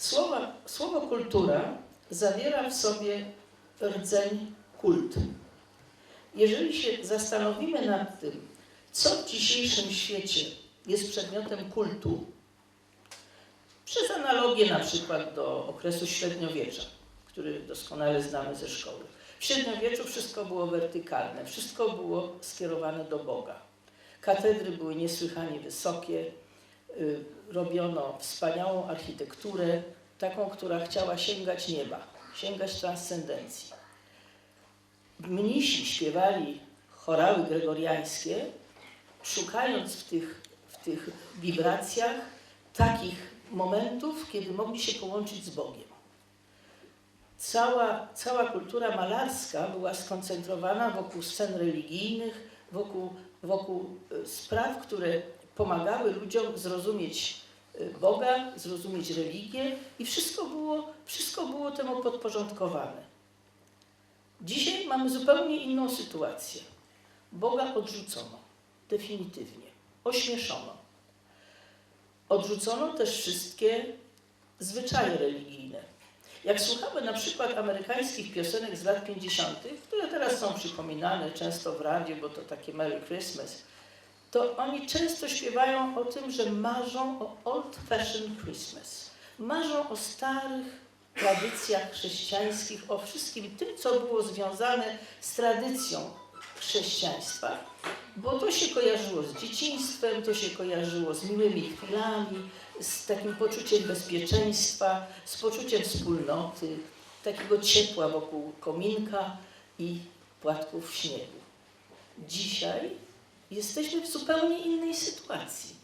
Słowo, słowo kultura zawiera w sobie rdzeń kult. Jeżeli się zastanowimy nad tym, co w dzisiejszym świecie jest przedmiotem kultu, przez analogię na przykład do okresu średniowiecza, który doskonale znamy ze szkoły. W średniowieczu wszystko było wertykalne, wszystko było skierowane do Boga. Katedry były niesłychanie wysokie, y, robiono wspaniałą architekturę, taką, która chciała sięgać nieba, sięgać transcendencji. Mnisi śpiewali chorały gregoriańskie, szukając w tych, w tych wibracjach takich momentów, kiedy mogli się połączyć z Bogiem. Cała, cała kultura malarska była skoncentrowana wokół scen religijnych, wokół, wokół y, spraw, które pomagały ludziom zrozumieć Boga, zrozumieć religię i wszystko było, wszystko było temu podporządkowane. Dzisiaj mamy zupełnie inną sytuację. Boga odrzucono definitywnie, ośmieszono. Odrzucono też wszystkie zwyczaje religijne. Jak słuchamy na przykład amerykańskich piosenek z lat 50., które teraz są przypominane często w radiu, bo to takie Merry Christmas, to oni często śpiewają o tym, że marzą o old fashioned Christmas. Marzą o starych tradycjach chrześcijańskich, o wszystkim tym, co było związane z tradycją chrześcijaństwa, bo to się kojarzyło z dzieciństwem, to się kojarzyło z miłymi chwilami, z takim poczuciem bezpieczeństwa, z poczuciem wspólnoty, takiego ciepła wokół kominka i płatków śniegu. Dzisiaj jesteśmy w zupełnie innej sytuacji.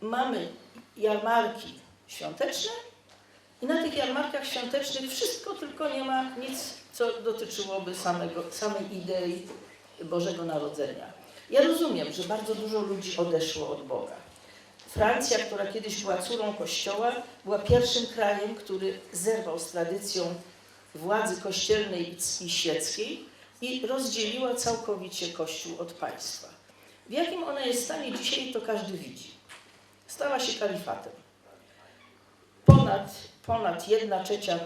Mamy jarmarki świąteczne i na tych jarmarkach świątecznych wszystko, tylko nie ma nic, co dotyczyłoby samego, samej idei Bożego Narodzenia. Ja rozumiem, że bardzo dużo ludzi odeszło od Boga. Francja, która kiedyś była córą Kościoła, była pierwszym krajem, który zerwał z tradycją władzy kościelnej i świeckiej i rozdzieliła całkowicie Kościół od państwa. W jakim ona jest stanie dzisiaj, to każdy widzi. Stała się kalifatem. Ponad, ponad jedna trzecia y,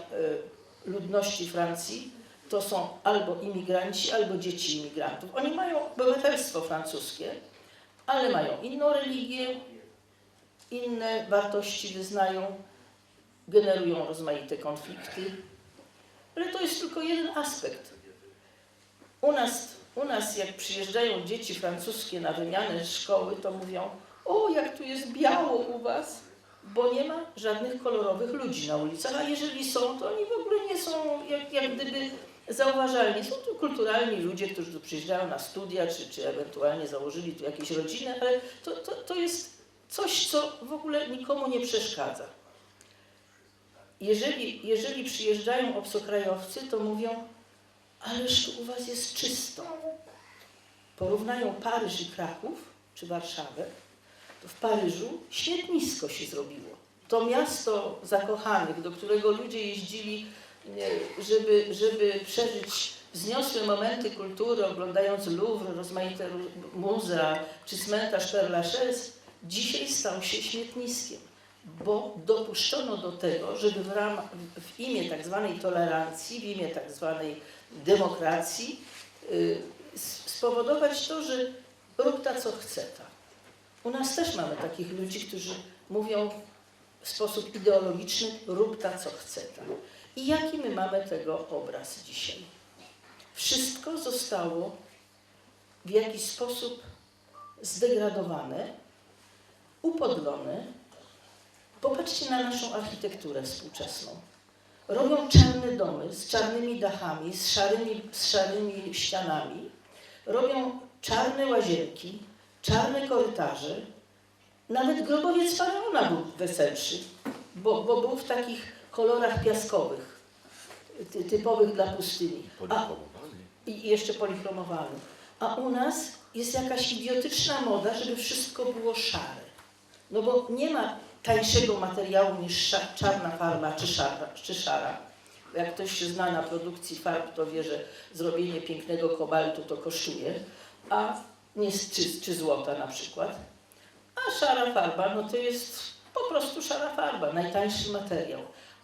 ludności Francji to są albo imigranci, albo dzieci imigrantów. Oni mają obywatelstwo francuskie, ale mają inną religię, inne wartości wyznają, generują rozmaite konflikty. Ale to jest tylko jeden aspekt. U nas, u nas jak przyjeżdżają dzieci francuskie na wymianę szkoły, to mówią, o jak tu jest biało u was, bo nie ma żadnych kolorowych ludzi na ulicach, a jeżeli są, to oni w ogóle nie są jak, jak gdyby zauważalni. Są tu kulturalni ludzie, którzy tu przyjeżdżają na studia, czy, czy ewentualnie założyli tu jakieś rodziny, ale to, to, to jest coś, co w ogóle nikomu nie przeszkadza. Jeżeli, jeżeli przyjeżdżają obcokrajowcy, to mówią, ależ u was jest czysto. Porównają Paryż i Kraków, czy Warszawę, to w Paryżu śmietnisko się zrobiło. To miasto zakochanych, do którego ludzie jeździli, żeby, żeby przeżyć wzniosłe momenty kultury, oglądając Louvre, rozmaite muzea, czy cmentarz Père Lachaise, dzisiaj stał się śmietniskiem, bo dopuszczono do tego, żeby w, ram, w imię tak zwanej tolerancji, w imię tak zwanej demokracji y, spowodować to, że rób ta co chce ta. U nas też mamy takich ludzi, którzy mówią w sposób ideologiczny rób ta co chce ta. I jaki my mamy tego obraz dzisiaj? Wszystko zostało w jakiś sposób zdegradowane, upodlone. Popatrzcie na naszą architekturę współczesną. Robią czarne domy z czarnymi dachami, z szarymi, z szarymi ścianami. Robią czarne łazienki, czarne korytarze. Nawet grobowiec faraona był weselszy, bo, bo był w takich kolorach piaskowych, ty, typowych dla pustyni. A, i jeszcze polichromowany. A u nas jest jakaś idiotyczna moda, żeby wszystko było szare. No bo nie ma tańszego materiału niż czarna farba czy szara, czy szara. Jak ktoś się zna na produkcji farb, to wie, że zrobienie pięknego kobaltu to kosztuje, a nie czy, czy złota na przykład. A szara farba, no to jest po prostu szara farba, najtańszy materiał.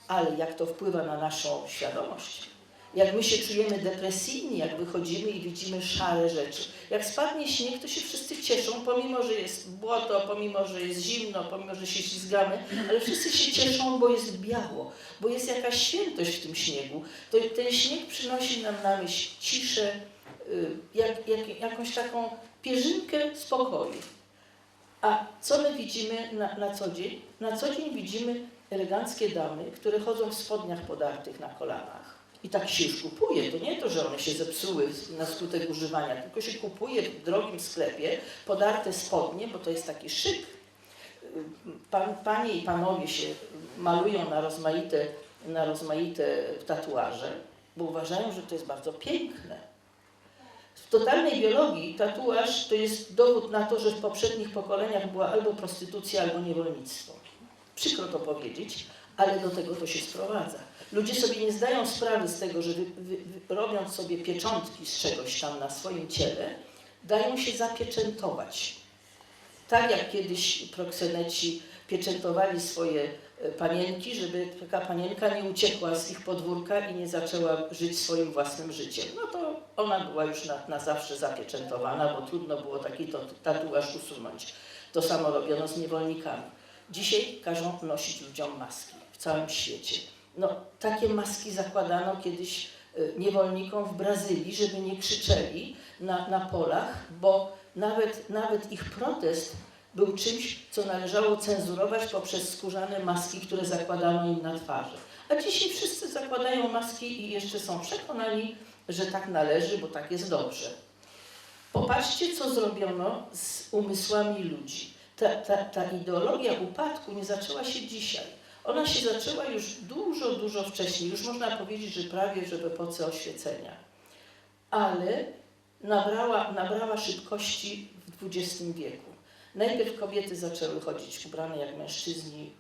ale jak to wpływa na naszą świadomość. Jak my się czujemy depresyjni, jak wychodzimy i widzimy szare rzeczy. Jak spadnie śnieg, to się wszyscy cieszą, pomimo, że jest błoto, pomimo, że jest zimno, pomimo, że się ślizgamy, ale wszyscy się cieszą, bo jest biało, bo jest jakaś świętość w tym śniegu. To, ten śnieg przynosi nam na myśl ciszę, y, jak, jak, jakąś taką pierzynkę spokoju. A co my widzimy na, na co dzień? Na co dzień widzimy eleganckie damy, które chodzą w spodniach podartych na kolanach. I tak się już kupuje. To nie to, że one się zepsuły na skutek używania, tylko się kupuje w drogim sklepie podarte spodnie, bo to jest taki szyk. Pan, panie i panowie się malują na rozmaite, na rozmaite tatuaże, bo uważają, że to jest bardzo piękne. W totalnej biologii tatuaż to jest dowód na to, że w poprzednich pokoleniach była albo prostytucja, albo niewolnictwo. Przykro to powiedzieć, ale do tego to się sprowadza. Ludzie sobie nie zdają sprawy z tego, że wy, wy, wy, robiąc sobie pieczątki z czegoś tam na swoim ciele, dają się zapieczętować. Tak jak kiedyś prokseneci pieczętowali swoje e, panienki, żeby taka panienka nie uciekła z ich podwórka i nie zaczęła żyć swoim własnym życiem. No to ona była już na, na zawsze zapieczętowana, bo trudno było taki tatuaż usunąć. To samo robiono z niewolnikami. Dzisiaj każą nosić ludziom maski całym świecie. No, takie maski zakładano kiedyś y, niewolnikom w Brazylii, żeby nie krzyczeli na, na polach, bo nawet, nawet ich protest był czymś, co należało cenzurować poprzez skórzane maski, które zakładano im na twarzy. A dzisiaj wszyscy zakładają maski i jeszcze są przekonani, że tak należy, bo tak jest dobrze. Popatrzcie, co zrobiono z umysłami ludzi. Ta, ta, ta ideologia upadku nie zaczęła się dzisiaj. Ona się zaczęła już dużo, dużo wcześniej. Już można powiedzieć, że prawie że w epoce oświecenia. Ale nabrała, nabrała szybkości w XX wieku. Najpierw kobiety zaczęły chodzić ubrane jak mężczyźni,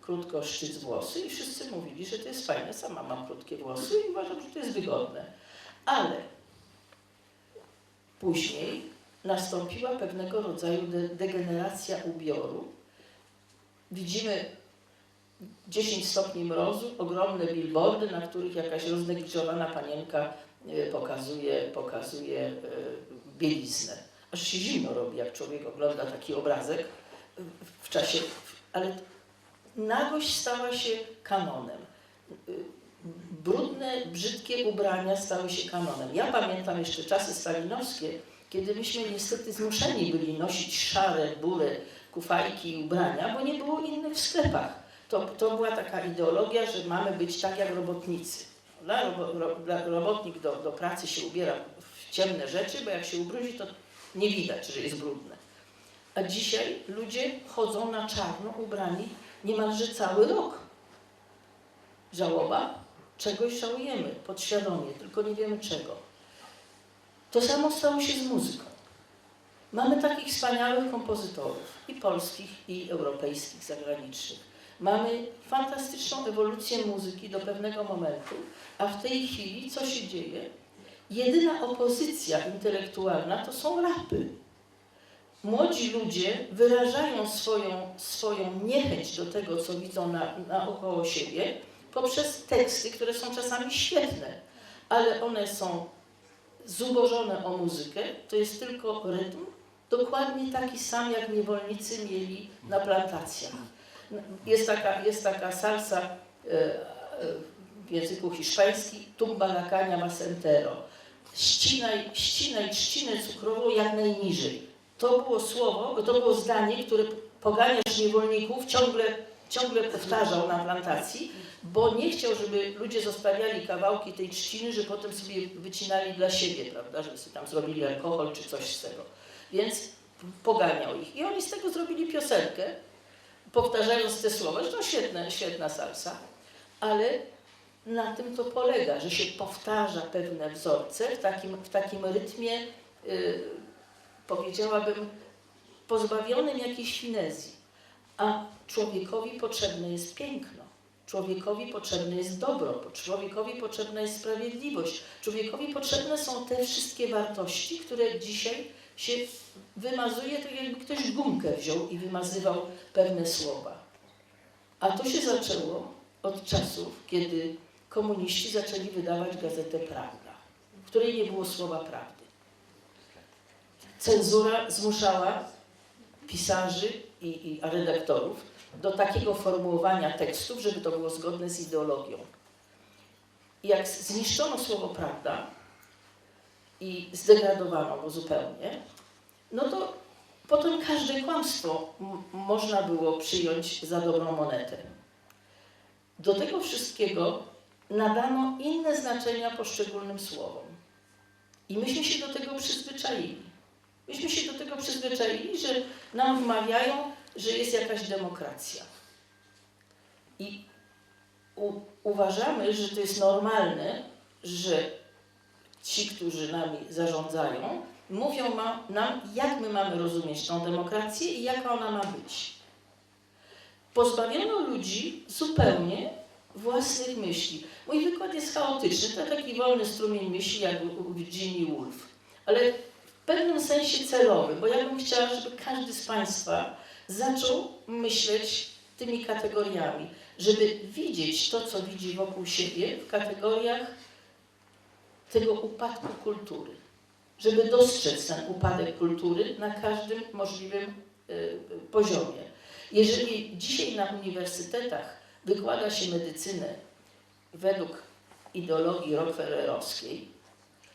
krótko szczyc włosy i wszyscy mówili, że to jest fajne, sama mam krótkie włosy i uważam, że to jest wygodne. Ale później nastąpiła pewnego rodzaju de degeneracja ubioru. Widzimy 10 stopni mrozu, ogromne billboardy, na których jakaś roznegliżowana panienka e, pokazuje, pokazuje e, bieliznę. Aż się zimno robi, jak człowiek ogląda taki obrazek w czasie, ale nagość stała się kanonem. Brudne, brzydkie ubrania stały się kanonem. Ja pamiętam jeszcze czasy stalinowskie, kiedy myśmy niestety zmuszeni byli nosić szare, bury, kufajki i ubrania, bo nie było innych w sklepach. To, to była taka ideologia, że mamy być tak jak robotnicy. Robotnik do, do pracy się ubiera w ciemne rzeczy, bo jak się ubrudzi, to nie widać, że jest brudne. A dzisiaj ludzie chodzą na czarno ubrani niemalże cały rok. Żałoba? Czegoś żałujemy podświadomie, tylko nie wiemy czego. To samo stało się z muzyką. Mamy takich wspaniałych kompozytorów, i polskich, i europejskich, zagranicznych. Mamy fantastyczną ewolucję muzyki do pewnego momentu, a w tej chwili co się dzieje? Jedyna opozycja intelektualna to są rapy. Młodzi ludzie wyrażają swoją, swoją niechęć do tego, co widzą na, naokoło siebie, poprzez teksty, które są czasami świetne, ale one są zubożone o muzykę, to jest tylko rytm, dokładnie taki sam, jak niewolnicy mieli na plantacjach. Jest taka, jest taka salsa e, e, w języku hiszpańskim, tumba la caña macentero. Ścinaj, ścinaj trzcinę cukrową jak najniżej. To było słowo, to było zdanie, które poganiacz niewolników ciągle, ciągle powtarzał na plantacji, bo nie chciał, żeby ludzie zostawiali kawałki tej trzciny, że potem sobie wycinali dla siebie, prawda, żeby sobie tam zrobili alkohol czy coś z tego. Więc poganiał ich. I oni z tego zrobili piosenkę, powtarzając te słowa, to świetna, świetna salsa, ale na tym to polega, że się powtarza pewne wzorce w takim, w takim rytmie, yy, powiedziałabym, pozbawionym jakiejś finezji. A człowiekowi potrzebne jest piękno. Człowiekowi potrzebne jest dobro, człowiekowi potrzebna jest sprawiedliwość, człowiekowi potrzebne są te wszystkie wartości, które dzisiaj się wymazuje, tak jakby ktoś gumkę wziął i wymazywał pewne słowa. A to się zaczęło od czasów, kiedy komuniści zaczęli wydawać gazetę Prawda, w której nie było słowa prawdy. Cenzura zmuszała pisarzy i, i redaktorów do takiego formułowania tekstów, żeby to było zgodne z ideologią. Jak zniszczono słowo prawda i zdegradowano go zupełnie, no to potem każde kłamstwo można było przyjąć za dobrą monetę. Do tego wszystkiego nadano inne znaczenia poszczególnym słowom. I myśmy się do tego przyzwyczaili. Myśmy się do tego przyzwyczaili, że nam wmawiają, że jest jakaś demokracja. I uważamy, że to jest normalne, że ci, którzy nami zarządzają, mówią nam, jak my mamy rozumieć tą demokrację i jaka ona ma być. Pozbawiono ludzi zupełnie własnych myśli. Mój wykład jest chaotyczny, to taki wolny strumień myśli, jak u Virginia Woolf, ale w pewnym sensie celowy, bo ja bym chciała, żeby każdy z Państwa zaczął myśleć tymi kategoriami, żeby widzieć to, co widzi wokół siebie w kategoriach tego upadku kultury, żeby dostrzec ten upadek kultury na każdym możliwym y, poziomie. Jeżeli dzisiaj na uniwersytetach wykłada się medycynę według ideologii rockefellerowskiej,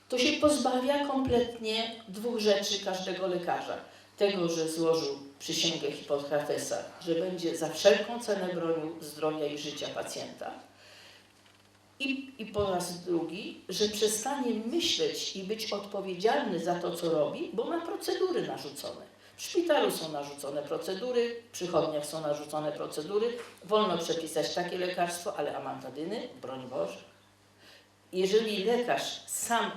to się pozbawia kompletnie dwóch rzeczy każdego lekarza. Tego, że złożył przysięgę Hipokratesa, że będzie za wszelką cenę bronił zdrowia i życia pacjenta. I, I po raz drugi, że przestanie myśleć i być odpowiedzialny za to, co robi, bo ma procedury narzucone. W szpitalu są narzucone procedury, w przychodniach są narzucone procedury. Wolno przepisać takie lekarstwo, ale amantadyny, broń Boże. Jeżeli lekarz sam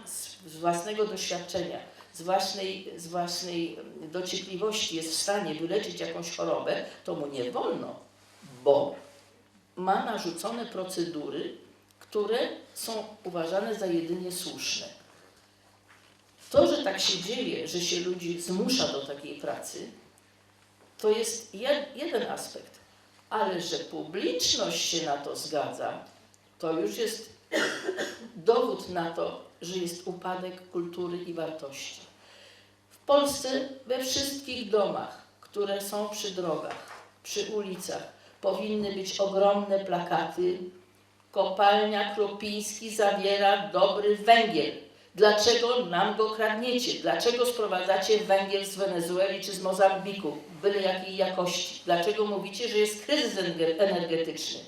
z własnego doświadczenia, z własnej, z własnej dociekliwości jest w stanie wyleczyć jakąś chorobę, to mu nie wolno, bo ma narzucone procedury, które są uważane za jedynie słuszne. To, że tak się dzieje, że się ludzi zmusza do takiej pracy, to jest jed, jeden aspekt, ale że publiczność się na to zgadza, to już jest dowód na to, że jest upadek kultury i wartości. W Polsce we wszystkich domach, które są przy drogach, przy ulicach, powinny być ogromne plakaty. Kopalnia Kropiński zawiera dobry węgiel. Dlaczego nam go kradniecie? Dlaczego sprowadzacie węgiel z Wenezueli czy z Mozambiku, byle jakiej jakości? Dlaczego mówicie, że jest kryzys ener- energetyczny?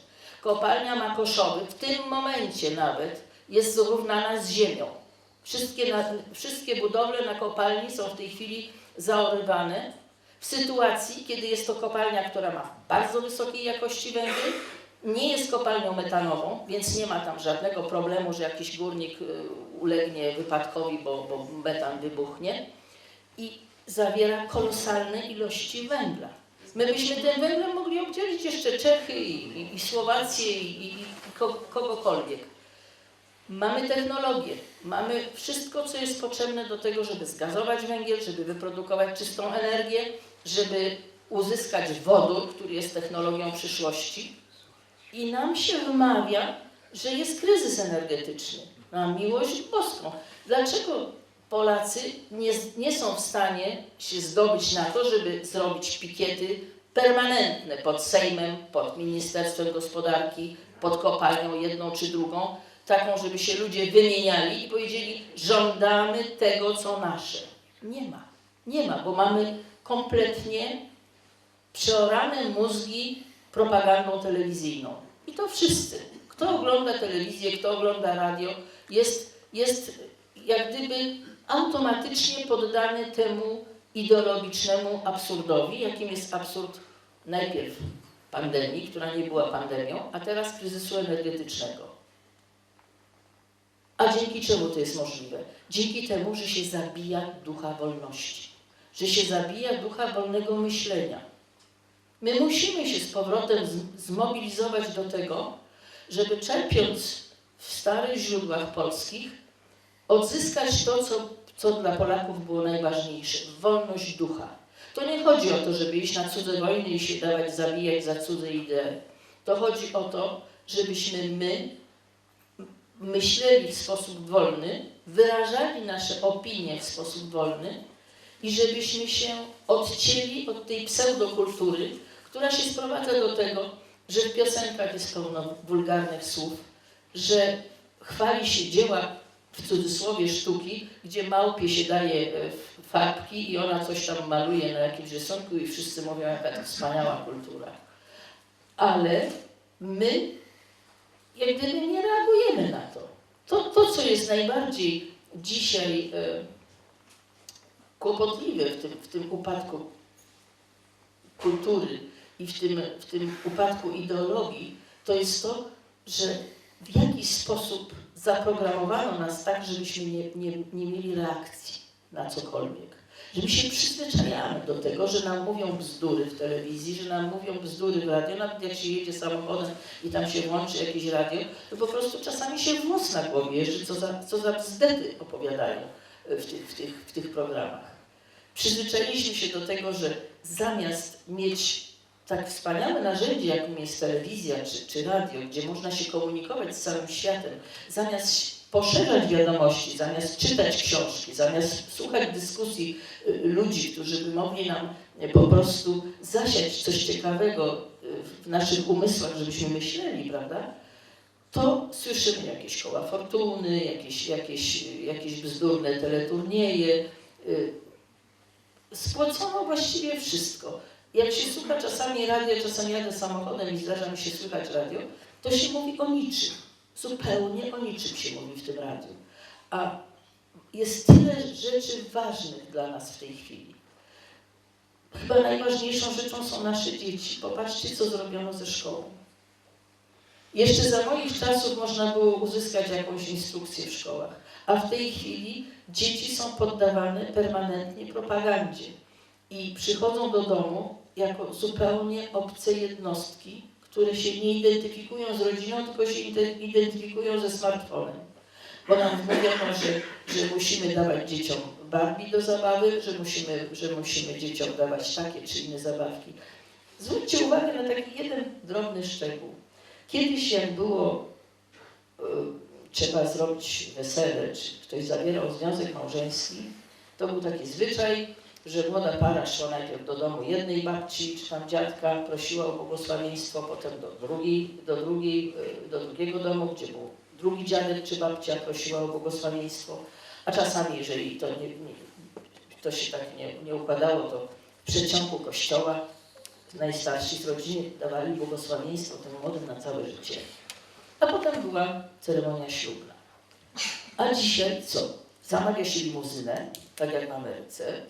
Kopalnia Makoszowy w tym momencie nawet jest zrównana z ziemią. Wszystkie, na, wszystkie budowle na kopalni są w tej chwili zaorywane w sytuacji, kiedy jest to kopalnia, która ma bardzo wysokiej jakości węgiel, nie jest kopalnią metanową, więc nie ma tam żadnego problemu, że jakiś górnik y, ulegnie wypadkowi, bo, bo metan wybuchnie i zawiera kolosalne ilości węgla. My byśmy tym węglem mogli obdzielić jeszcze Czechy i, i, i Słowację i, i, i ko, kogokolwiek. Mamy technologię, mamy wszystko, co jest potrzebne do tego, żeby zgazować węgiel, żeby wyprodukować czystą energię, żeby uzyskać wodór, który jest technologią przyszłości. I nam się wymawia, że jest kryzys energetyczny. Na miłość boską. Dlaczego Polacy nie, nie są w stanie się zdobyć na to, żeby zrobić pikiety permanentne pod Sejmem, pod Ministerstwem Gospodarki, pod kopalnią jedną czy drugą, taką, żeby się ludzie wymieniali i powiedzieli, żądamy tego, co nasze. Nie ma. Nie ma, bo mamy kompletnie przeorane mózgi propagandą telewizyjną. I to wszyscy. Kto ogląda telewizję, kto ogląda radio, jest, jest jak gdyby automatycznie poddany temu ideologicznemu absurdowi, jakim jest absurd najpierw pandemii, która nie była pandemią, a teraz kryzysu energetycznego. A dzięki czemu to jest możliwe? Dzięki temu, że się zabija ducha wolności, że się zabija ducha wolnego myślenia. My musimy się z powrotem zmobilizować do tego, żeby czerpiąc w starych źródłach polskich, odzyskać to, co, co dla Polaków było najważniejsze wolność ducha. To nie chodzi o to, żeby iść na cudze wojny i się dawać zabijać za cudze idee. To chodzi o to, żebyśmy my myśleli w sposób wolny, wyrażali nasze opinie w sposób wolny i żebyśmy się odcięli od tej pseudokultury, która się sprowadza do tego, że w piosenkach jest pełno wulgarnych słów, że chwali się dzieła w cudzysłowie sztuki, gdzie małpie się daje e, farbki i ona coś tam maluje na jakimś rysunku i wszyscy mówią, jaka to wspaniała kultura. Ale my jak gdyby nie reagujemy na to. To, to co jest najbardziej dzisiaj e, kłopotliwe w tym, w tym upadku kultury i w tym, w tym upadku ideologii, to jest to, że w jakiś sposób zaprogramowano nas tak, żebyśmy nie, nie, nie mieli reakcji na cokolwiek. Że my się przyzwyczajamy do tego, że nam mówią bzdury w telewizji, że nam mówią bzdury w radio, nawet jak się jedzie samochodem i tam się włączy jakieś radio, to po prostu czasami się włos na głowie jeży, co za, co za bzdety opowiadają w tych, w, tych, w tych programach. Przyzwyczailiśmy się do tego, że zamiast mieć tak wspaniałe narzędzie, jakim jest telewizja czy, czy radio, gdzie można się komunikować z całym światem, zamiast poszerzać wiadomości, zamiast czytać książki, zamiast słuchać dyskusji y, ludzi, którzy by mogli nam y, po prostu zasiać coś ciekawego y, w naszych umysłach, żebyśmy myśleli, prawda? To słyszymy jakieś koła fortuny, jakieś, jakieś, jakieś bzdurne teleturnieje. Spłacono właściwie wszystko. Jak się słucha czasami radio, czasami jadę samochodem i zdarza mi się słychać radio, to się mówi o niczym. Zupełnie o niczym się mówi w tym radiu. A jest tyle rzeczy ważnych dla nas w tej chwili. Chyba najważniejszą rzeczą są nasze dzieci. Popatrzcie, co zrobiono ze szkołą. Jeszcze za moich czasów można było uzyskać jakąś instrukcję w szkołach, a w tej chwili dzieci są poddawane permanentnie propagandzie i przychodzą do domu jako zupełnie obce jednostki, które się nie identyfikują z rodziną, tylko się identyfikują ze smartfonem. Bo nam mówiono, że, że musimy dawać dzieciom Barbie do zabawy, że musimy, że musimy dzieciom dawać takie czy inne zabawki. Zwróćcie uwagę na taki jeden drobny szczegół. Kiedyś jak było y, trzeba zrobić wesele, czy ktoś zawierał związek małżeński, to był taki zwyczaj, że młoda para szła najpierw do domu jednej babci czy tam dziadka, prosiła o błogosławieństwo, potem do, drugiej, do, drugiej, e, do drugiego domu, gdzie był drugi dziadek czy babcia, prosiła o błogosławieństwo. A czasami, jeżeli to, nie, nie, to się tak nie, nie układało, to w przeciągu kościoła najstarsi z rodziny dawali błogosławieństwo tym młodym na całe życie. A potem była ceremonia ślubna. A dzisiaj co? Zamawia się limuzynę, tak jak w Ameryce,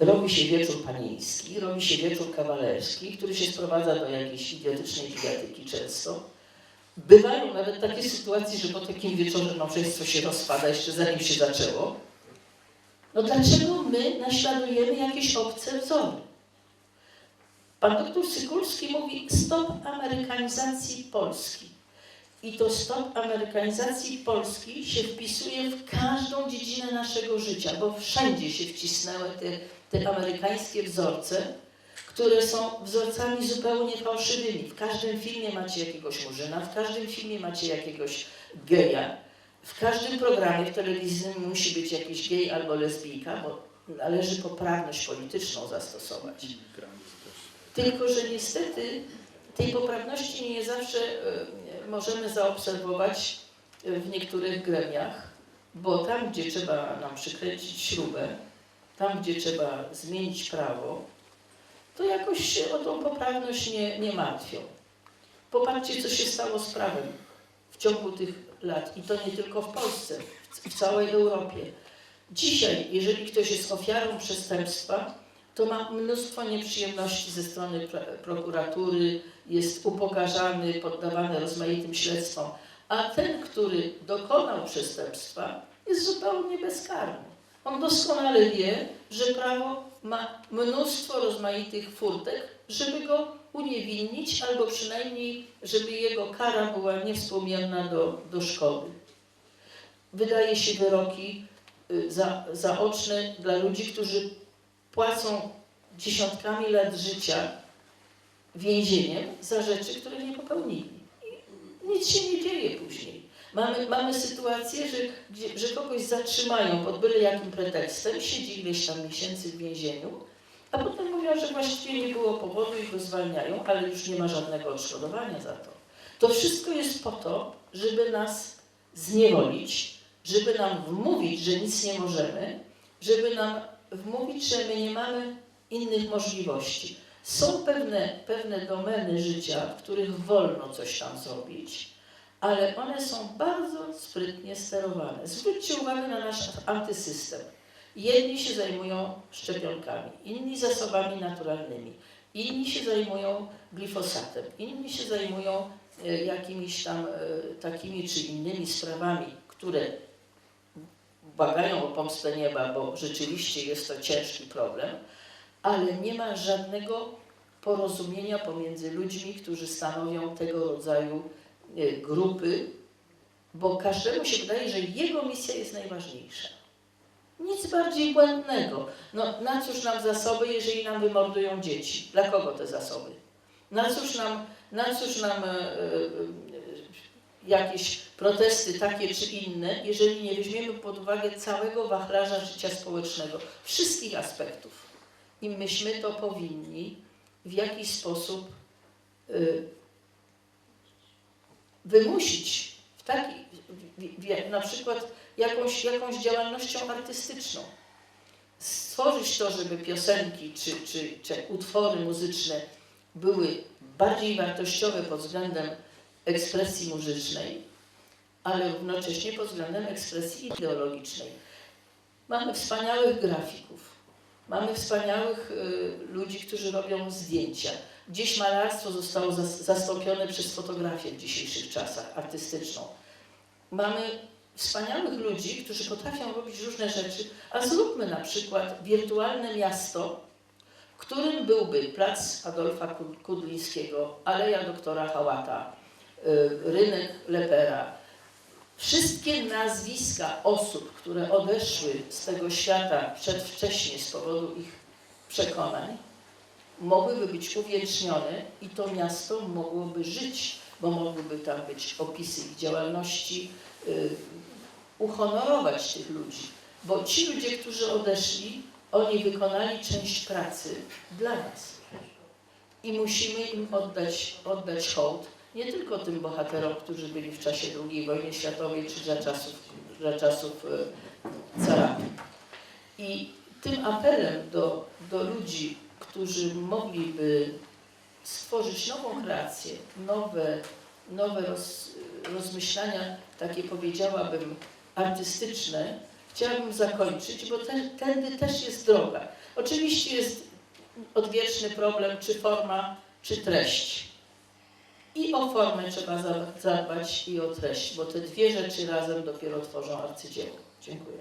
robi się wieczór panieński, robi się wieczór kawalerski, który się sprowadza do jakiejś idiotycznej bijatyki często. Bywają nawet takie sytuacje, że po takim wieczorze małżeństwo się rozpada, jeszcze zanim się zaczęło. No dlaczego my naśladujemy jakieś obce wzory? Pan doktor Sykulski mówi stop amerykanizacji Polski. I to stop amerykanizacji Polski się wpisuje w każdą dziedzinę naszego życia, bo wszędzie się wcisnęły te te amerykańskie wzorce, które są wzorcami zupełnie fałszywymi. W każdym filmie macie jakiegoś murzyna, w każdym filmie macie jakiegoś geja, w każdym programie w telewizyjnym musi być jakiś gej albo lesbijka, bo należy poprawność polityczną zastosować. Tylko, że niestety tej poprawności nie zawsze y, możemy zaobserwować w niektórych gremiach, bo tam, gdzie trzeba nam przykręcić śrubę, tam, gdzie trzeba zmienić prawo, to jakoś się o tą poprawność nie, nie martwią. Popatrzcie, co się stało z prawem w ciągu tych lat i to nie tylko w Polsce, w całej Europie. Dzisiaj, jeżeli ktoś jest ofiarą przestępstwa, to ma mnóstwo nieprzyjemności ze strony prokuratury, jest upokarzany, poddawany rozmaitym śledztwom, a ten, który dokonał przestępstwa, jest zupełnie bezkarny. On doskonale wie, że prawo ma mnóstwo rozmaitych furtek, żeby go uniewinnić, albo przynajmniej, żeby jego kara była niewspomniana do, do szkody. Wydaje się wyroki y, za, zaoczne dla ludzi, którzy płacą dziesiątkami lat życia więzieniem za rzeczy, które nie popełnili. I nic się nie dzieje później. Mamy, mamy sytuację, że, że kogoś zatrzymają pod byle jakim pretekstem, siedzi ileś tam miesięcy w więzieniu, a potem mówią, że właściwie nie było powodu i go zwalniają, ale już nie ma żadnego odszkodowania za to. To wszystko jest po to, żeby nas zniewolić, żeby nam wmówić, że nic nie możemy, żeby nam wmówić, że my nie mamy innych możliwości. Są pewne, pewne domeny życia, w których wolno coś tam zrobić, ale one są bardzo sprytnie sterowane. Zwróćcie uwagę na nasz antysystem. Jedni się zajmują szczepionkami, inni zasobami naturalnymi, inni się zajmują glifosatem, inni się zajmują e, jakimiś tam e, takimi czy innymi sprawami, które błagają o pomstę nieba, bo rzeczywiście jest to ciężki problem, ale nie ma żadnego porozumienia pomiędzy ludźmi, którzy stanowią tego rodzaju grupy, bo każdemu się wydaje, że jego misja jest najważniejsza. Nic bardziej błędnego. No, na cóż nam zasoby, jeżeli nam wymordują dzieci? Dla kogo te zasoby? Na cóż nam, na cóż nam e, e, jakieś protesty takie czy inne, jeżeli nie weźmiemy pod uwagę całego wachlarza życia społecznego, wszystkich aspektów. I myśmy to powinni w jakiś sposób y, wymusić w taki, na przykład jakąś, jakąś działalnością artystyczną. Stworzyć to, żeby piosenki czy, czy, czy utwory muzyczne były bardziej wartościowe pod względem ekspresji muzycznej, ale równocześnie pod względem ekspresji ideologicznej. Mamy wspaniałych grafików, mamy wspaniałych y, ludzi, którzy robią zdjęcia. Gdzieś malarstwo zostało zas zastąpione przez fotografię w dzisiejszych czasach, artystyczną. Mamy wspaniałych ludzi, którzy potrafią robić różne rzeczy, a zróbmy na przykład wirtualne miasto, którym byłby plac Adolfa Kudlińskiego, Aleja doktora Hałata, y, rynek Lepera. Wszystkie nazwiska osób, które odeszły z tego świata przedwcześnie z powodu ich przekonań, mogłyby być uwiecznione i to miasto mogłoby żyć, bo mogłyby tam być opisy ich działalności, y, uhonorować tych ludzi. Bo ci ludzie, którzy odeszli, oni wykonali część pracy dla nas. I musimy im oddać, oddać hołd, nie tylko tym bohaterom, którzy byli w czasie II wojny światowej czy za czasów, za czasów e, caratu. I tym apelem do, do ludzi, którzy mogliby stworzyć nową kreację, nowe, nowe roz, rozmyślania, takie powiedziałabym, artystyczne, chciałabym zakończyć, bo ten, tędy też jest droga. Oczywiście jest odwieczny problem, czy forma, czy treść. I o formę trzeba zadbać, i o treść, bo te dwie rzeczy razem dopiero tworzą arcydzieło. Dziękuję.